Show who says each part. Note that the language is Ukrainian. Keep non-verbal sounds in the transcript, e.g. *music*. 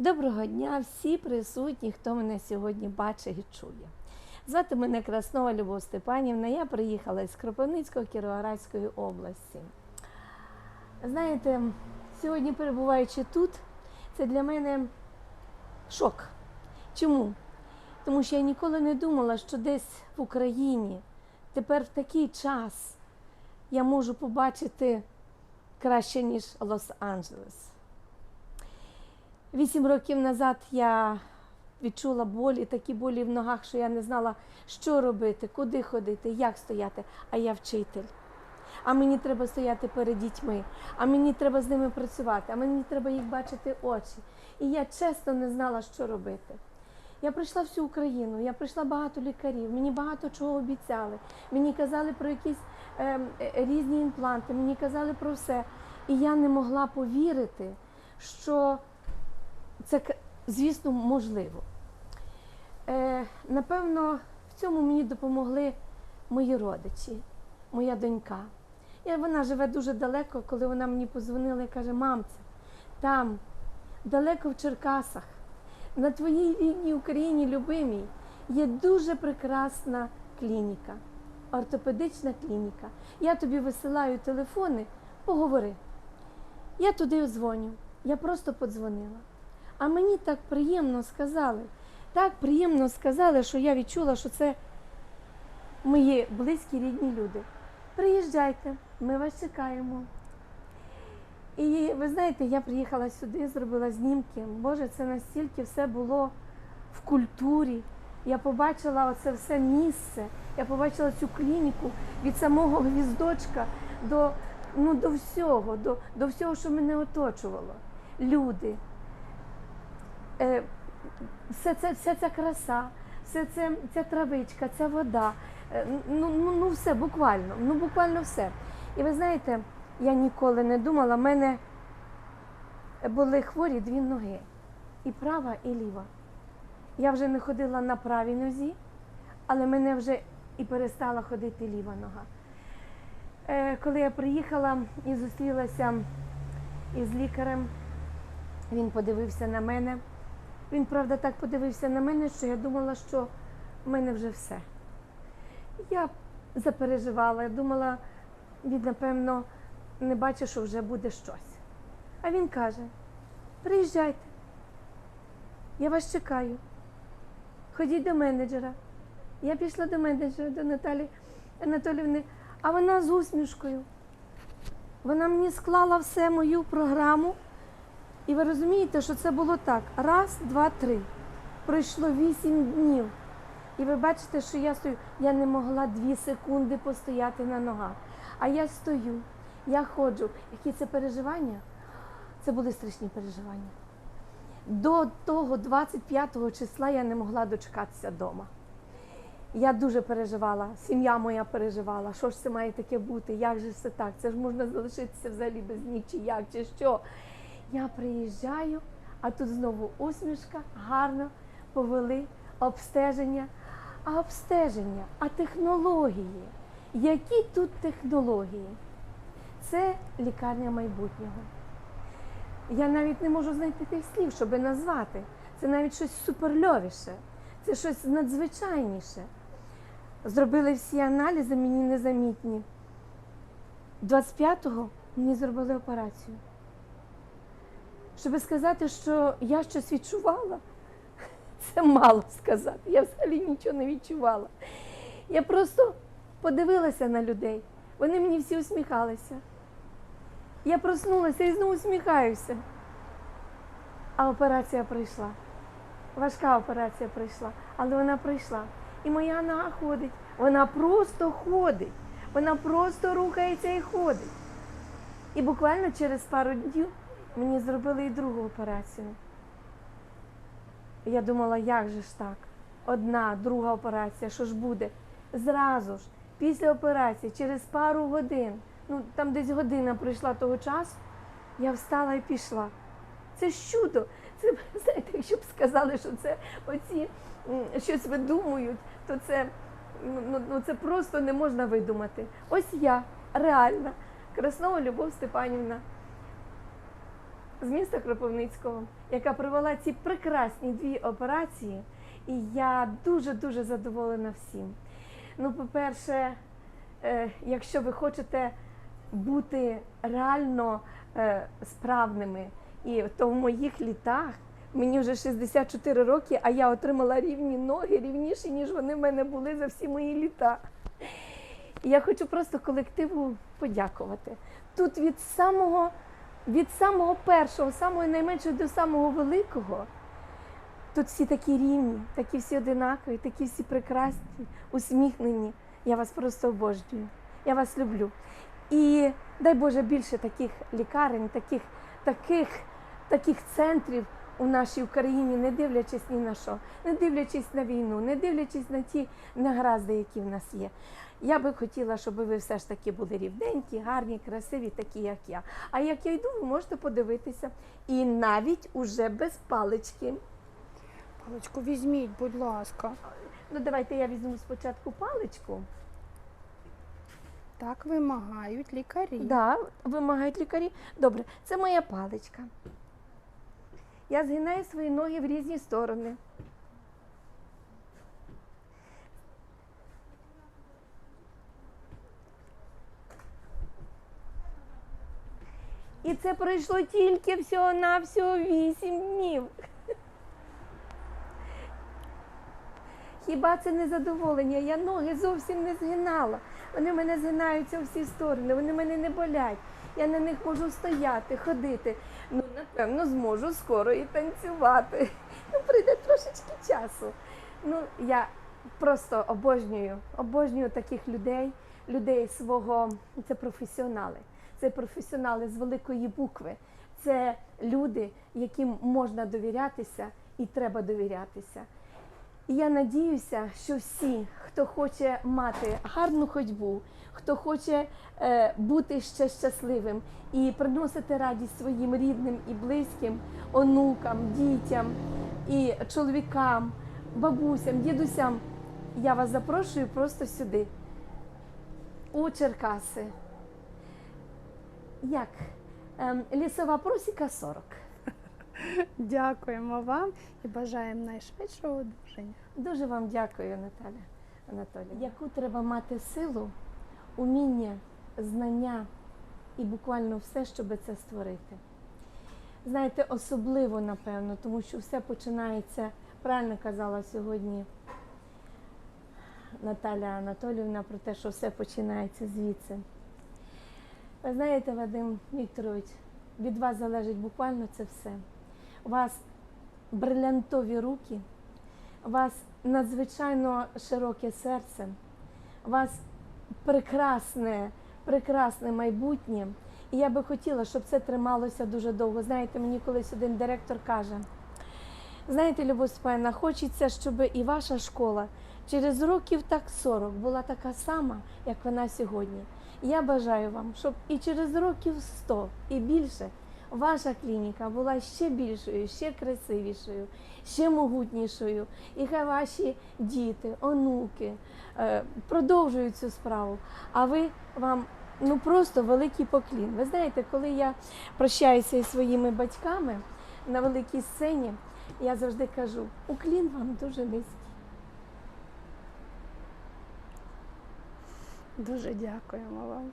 Speaker 1: Доброго дня всі присутні, хто мене сьогодні бачить і чує. Звати мене Краснова Любов Степанівна. Я приїхала з Кропивницького Кіровоградської області. Знаєте, сьогодні перебуваючи тут, це для мене шок. Чому? Тому що я ніколи не думала, що десь в Україні тепер в такий час я можу побачити краще, ніж Лос-Анджелес. Вісім років назад я відчула болі, такі болі в ногах, що я не знала, що робити, куди ходити, як стояти. А я вчитель. А мені треба стояти перед дітьми, а мені треба з ними працювати, а мені треба їх бачити очі. І я чесно не знала, що робити. Я прийшла всю Україну, я прийшла багато лікарів, мені багато чого обіцяли. Мені казали про якісь е, е, різні імпланти, мені казали про все. І я не могла повірити, що це, звісно, можливо. Е, напевно, в цьому мені допомогли мої родичі, моя донька. І вона живе дуже далеко, коли вона мені позвонила і каже: мамця, там, далеко в Черкасах, на твоїй рідній Україні, любимій, є дуже прекрасна клініка, ортопедична клініка. Я тобі висилаю телефони, поговори. Я туди дзвоню. Я просто подзвонила. А мені так приємно сказали, так приємно сказали, що я відчула, що це мої близькі рідні люди. Приїжджайте, ми вас чекаємо. І ви знаєте, я приїхала сюди, зробила знімки. Боже, це настільки все було в культурі. Я побачила оце все місце, я побачила цю клініку від самого гвіздочка до, ну, до всього, до, до всього, що мене оточувало. Люди, все це, вся ця краса, все це, ця травичка, ця вода. е, Ну, ну, ну все, буквально, ну буквально все. І ви знаєте, я ніколи не думала, в мене були хворі дві ноги, і права, і ліва. Я вже не ходила на правій нозі, але мене вже і перестала ходити ліва нога. Е, коли я приїхала і зустрілася із лікарем, він подивився на мене. Він, правда, так подивився на мене, що я думала, що в мене вже все. Я запереживала, я думала, він, напевно, не бачить, що вже буде щось. А він каже: приїжджайте, я вас чекаю. Ходіть до менеджера. Я пішла до менеджера, до Наталі Анатолівни, а вона з усмішкою. Вона мені склала все мою програму. І ви розумієте, що це було так: раз, два, три. Пройшло вісім днів. І ви бачите, що я стою. Я не могла дві секунди постояти на ногах. А я стою, я ходжу. Які це переживання? Це були страшні переживання. До того 25 числа я не могла дочекатися вдома. Я дуже переживала, сім'я моя переживала, що ж це має таке бути, як же це так, це ж можна залишитися взагалі без ніг, чи як, чи що. Я приїжджаю, а тут знову усмішка, гарно повели обстеження. А обстеження, а технології. Які тут технології? Це лікарня майбутнього. Я навіть не можу знайти тих слів, щоб назвати. Це навіть щось суперльовіше, це щось надзвичайніше. Зробили всі аналізи, мені незамітні. 25-го мені зробили операцію. Щоб сказати, що я щось відчувала, це мало сказати. Я взагалі нічого не відчувала. Я просто подивилася на людей. Вони мені всі усміхалися. Я проснулася і знову усміхаюся. А операція прийшла. Важка операція прийшла, але вона прийшла. І моя нога ходить. Вона просто ходить. Вона просто рухається і ходить. І буквально через пару днів мені зробили і другу операцію. Я думала, як же ж так? Одна, друга операція, що ж буде? Зразу ж, після операції, через пару годин, ну там десь година пройшла того часу, я встала і пішла. Це ж чудо. Це, *laughs* знаєте, якщо б сказали, що це оці щось видумують, то це, ну, ну, ну, це просто не можна видумати. Ось я, реальна, Краснова Любов Степанівна. З міста Кропивницького, яка провела ці прекрасні дві операції. І я дуже-дуже задоволена всім. Ну, по-перше, е, якщо ви хочете бути реально е, справними, і то в моїх літах мені вже 64 роки, а я отримала рівні ноги, рівніші, ніж вони в мене були за всі мої літа. І я хочу просто колективу подякувати. Тут від самого, від самого першого, самого найменшого до самого великого. Тут всі такі рівні, такі всі одинакові, такі всі прекрасні, усміхнені. Я вас просто обожнюю. Я вас люблю. І дай Боже більше таких лікарень, таких, таких, таких центрів у нашій Україні, не дивлячись ні на що, не дивлячись на війну, не дивлячись на ті негаразди, які в нас є. Я би хотіла, щоб ви все ж таки були рівненькі, гарні, красиві, такі, як я. А як я йду, ви можете подивитися. І навіть уже без палички.
Speaker 2: Паличку візьміть, будь ласка.
Speaker 1: Ну, давайте я візьму спочатку паличку.
Speaker 2: Так вимагають лікарі.
Speaker 1: Да, вимагають лікарі. Добре, це моя паличка. Я згинаю свої ноги в різні сторони. І це пройшло тільки всього-навсього вісім днів. Хіба це не задоволення? Я ноги зовсім не згинала. Вони мене згинаються у всі сторони, вони мене не болять. Я на них можу стояти, ходити. Ну, напевно, зможу скоро і танцювати. Ну, прийде трошечки часу. Ну, я просто обожнюю, обожнюю таких людей, людей свого, це професіонали. Це професіонали з великої букви. Це люди, яким можна довірятися і треба довірятися. Я надіюся, що всі, хто хоче мати гарну ходьбу, хто хоче е, бути ще щасливим і приносити радість своїм рідним і близьким, онукам, дітям і чоловікам, бабусям, дідусям, я вас запрошую просто сюди, у Черкаси. Як? Ем, лісова просіка 40.
Speaker 2: Дякуємо вам і бажаємо найшвидшого одужання.
Speaker 1: Дуже вам дякую, Наталя Анатолія. Яку треба мати силу, уміння, знання і буквально все, щоб це створити. Знаєте, особливо, напевно, тому що все починається, правильно казала сьогодні Наталя Анатоліївна про те, що все починається звідси. Ви знаєте, Вадим Вікторович, від вас залежить буквально це все. У вас брилянтові руки, вас надзвичайно широке серце, вас прекрасне, прекрасне майбутнє. І я би хотіла, щоб це трималося дуже довго. Знаєте, мені колись один директор каже: знаєте, Любов хочеться, щоб і ваша школа через років так 40 була така сама, як вона сьогодні. Я бажаю вам, щоб і через років 100 і більше ваша клініка була ще більшою, ще красивішою, ще могутнішою. І хай ваші діти, онуки е, продовжують цю справу. А ви вам ну просто великий поклін. Ви знаєте, коли я прощаюся із своїми батьками на великій сцені, я завжди кажу: уклін вам дуже низький.
Speaker 2: Дуже дякуємо вам.